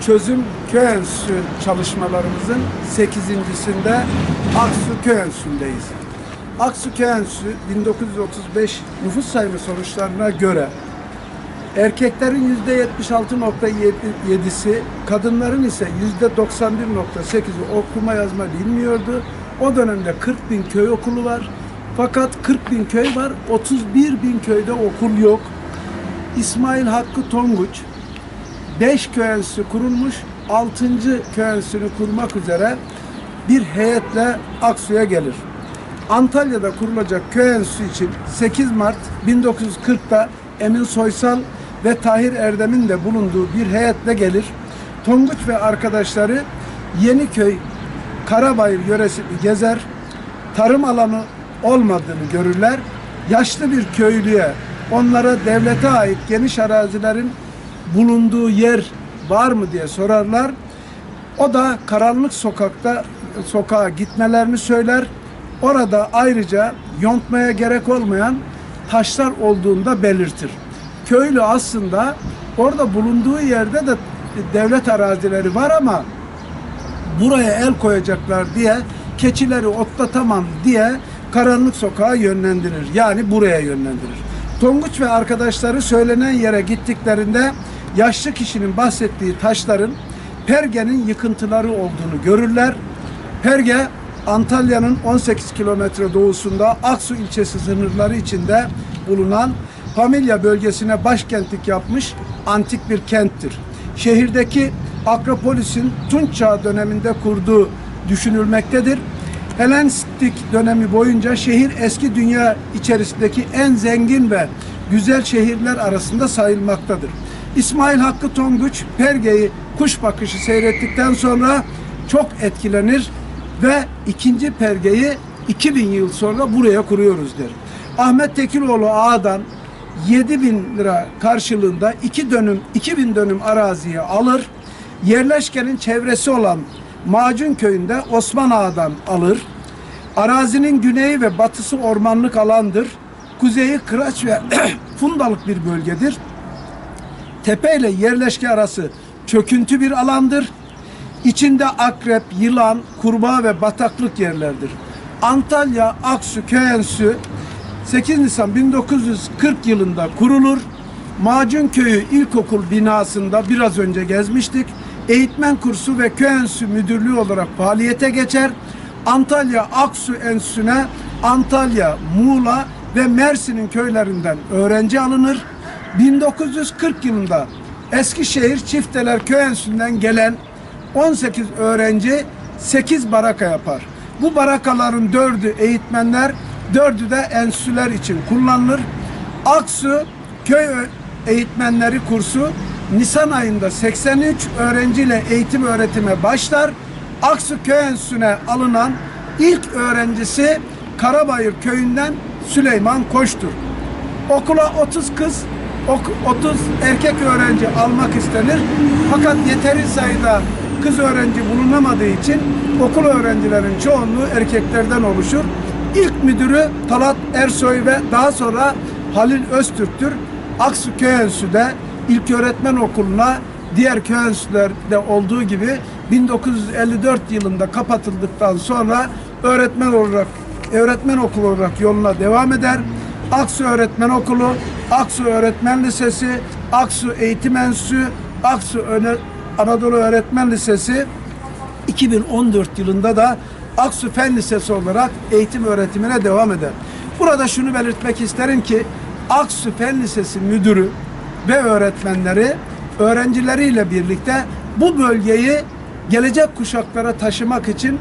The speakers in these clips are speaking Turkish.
Çözüm Köy Enstitüsü çalışmalarımızın 8.sinde Aksu Köy Enstitüsü'ndeyiz. Aksu Köy Enstitüsü 1935 nüfus sayımı sonuçlarına göre erkeklerin %76.7'si, kadınların ise %91.8'i okuma yazma bilmiyordu. O dönemde 40 bin köy okulu var. Fakat 40 bin köy var, 31 bin köyde okul yok. İsmail Hakkı Tonguç 5 köy enstitüsü kurulmuş, 6. köy enstitüsünü kurmak üzere bir heyetle Aksu'ya gelir. Antalya'da kurulacak köy enstitüsü için 8 Mart 1940'da Emin Soysal ve Tahir Erdem'in de bulunduğu bir heyetle gelir. Tonguç ve arkadaşları Yeniköy, Karabayır yöresini gezer. Tarım alanı olmadığını görürler. Yaşlı bir köylüye onlara devlete ait geniş arazilerin bulunduğu yer var mı diye sorarlar. O da karanlık sokakta sokağa gitmelerini söyler. Orada ayrıca yontmaya gerek olmayan taşlar olduğunu da belirtir. Köylü aslında orada bulunduğu yerde de devlet arazileri var ama buraya el koyacaklar diye keçileri otlatamam diye karanlık sokağa yönlendirir. Yani buraya yönlendirir. Tonguç ve arkadaşları söylenen yere gittiklerinde yaşlı kişinin bahsettiği taşların Perge'nin yıkıntıları olduğunu görürler. Perge Antalya'nın 18 kilometre doğusunda Aksu ilçesi sınırları içinde bulunan Pamilya bölgesine başkentlik yapmış antik bir kenttir. Şehirdeki Akropolis'in Tunç Çağı döneminde kurduğu düşünülmektedir. Helenistik dönemi boyunca şehir eski dünya içerisindeki en zengin ve güzel şehirler arasında sayılmaktadır. İsmail Hakkı Tonguç Perge'yi kuş bakışı seyrettikten sonra çok etkilenir ve ikinci Perge'yi 2000 yıl sonra buraya kuruyoruz der. Ahmet Tekiloğlu Ağa'dan 7 bin lira karşılığında iki dönüm, 2000 dönüm araziyi alır. Yerleşkenin çevresi olan Macun köyünde Osman Ağa'dan alır. Arazinin güneyi ve batısı ormanlık alandır. Kuzeyi kıraç ve fundalık bir bölgedir. Tepe ile yerleşke arası çöküntü bir alandır. İçinde akrep, yılan, kurbağa ve bataklık yerlerdir. Antalya Aksu Köy Enstitüsü 8 Nisan 1940 yılında kurulur. Macun Köyü İlkokul binasında biraz önce gezmiştik. Eğitmen kursu ve köy müdürlüğü olarak faaliyete geçer. Antalya Aksu Enstitüsü'ne Antalya, Muğla ve Mersin'in köylerinden öğrenci alınır. 1940 yılında Eskişehir Çifteler Köy Enstitüsü'nden gelen 18 öğrenci 8 baraka yapar. Bu barakaların dördü eğitmenler, dördü de enstitüler için kullanılır. Aksu Köy Eğitmenleri kursu Nisan ayında 83 öğrenciyle eğitim öğretime başlar. Aksu Köy Enstitüsü'ne alınan ilk öğrencisi Karabayır köyünden Süleyman Koç'tur. Okula 30 kız, 30 erkek öğrenci almak istenir. Fakat yeteri sayıda kız öğrenci bulunamadığı için okul öğrencilerin çoğunluğu erkeklerden oluşur. İlk müdürü Talat Ersoy ve daha sonra Halil Öztürk'tür. Aksu Köy Enstitüsü'de ilk öğretmen okuluna diğer köy enstitülerde olduğu gibi 1954 yılında kapatıldıktan sonra öğretmen olarak öğretmen okulu olarak yoluna devam eder. Aksu Öğretmen Okulu, Aksu Öğretmen Lisesi, Aksu Eğitim Enstitüsü, Aksu Öne- Anadolu Öğretmen Lisesi 2014 yılında da Aksu Fen Lisesi olarak eğitim öğretimine devam eder. Burada şunu belirtmek isterim ki Aksu Fen Lisesi müdürü ve öğretmenleri öğrencileriyle birlikte bu bölgeyi gelecek kuşaklara taşımak için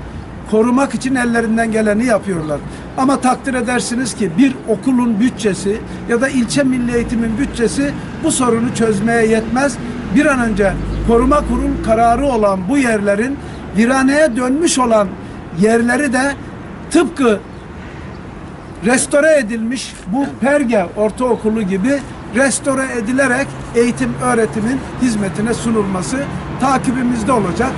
korumak için ellerinden geleni yapıyorlar. Ama takdir edersiniz ki bir okulun bütçesi ya da ilçe milli eğitimin bütçesi bu sorunu çözmeye yetmez. Bir an önce koruma kurul kararı olan bu yerlerin viraneye dönmüş olan yerleri de tıpkı restore edilmiş bu Perge Ortaokulu gibi restore edilerek eğitim öğretimin hizmetine sunulması takibimizde olacak.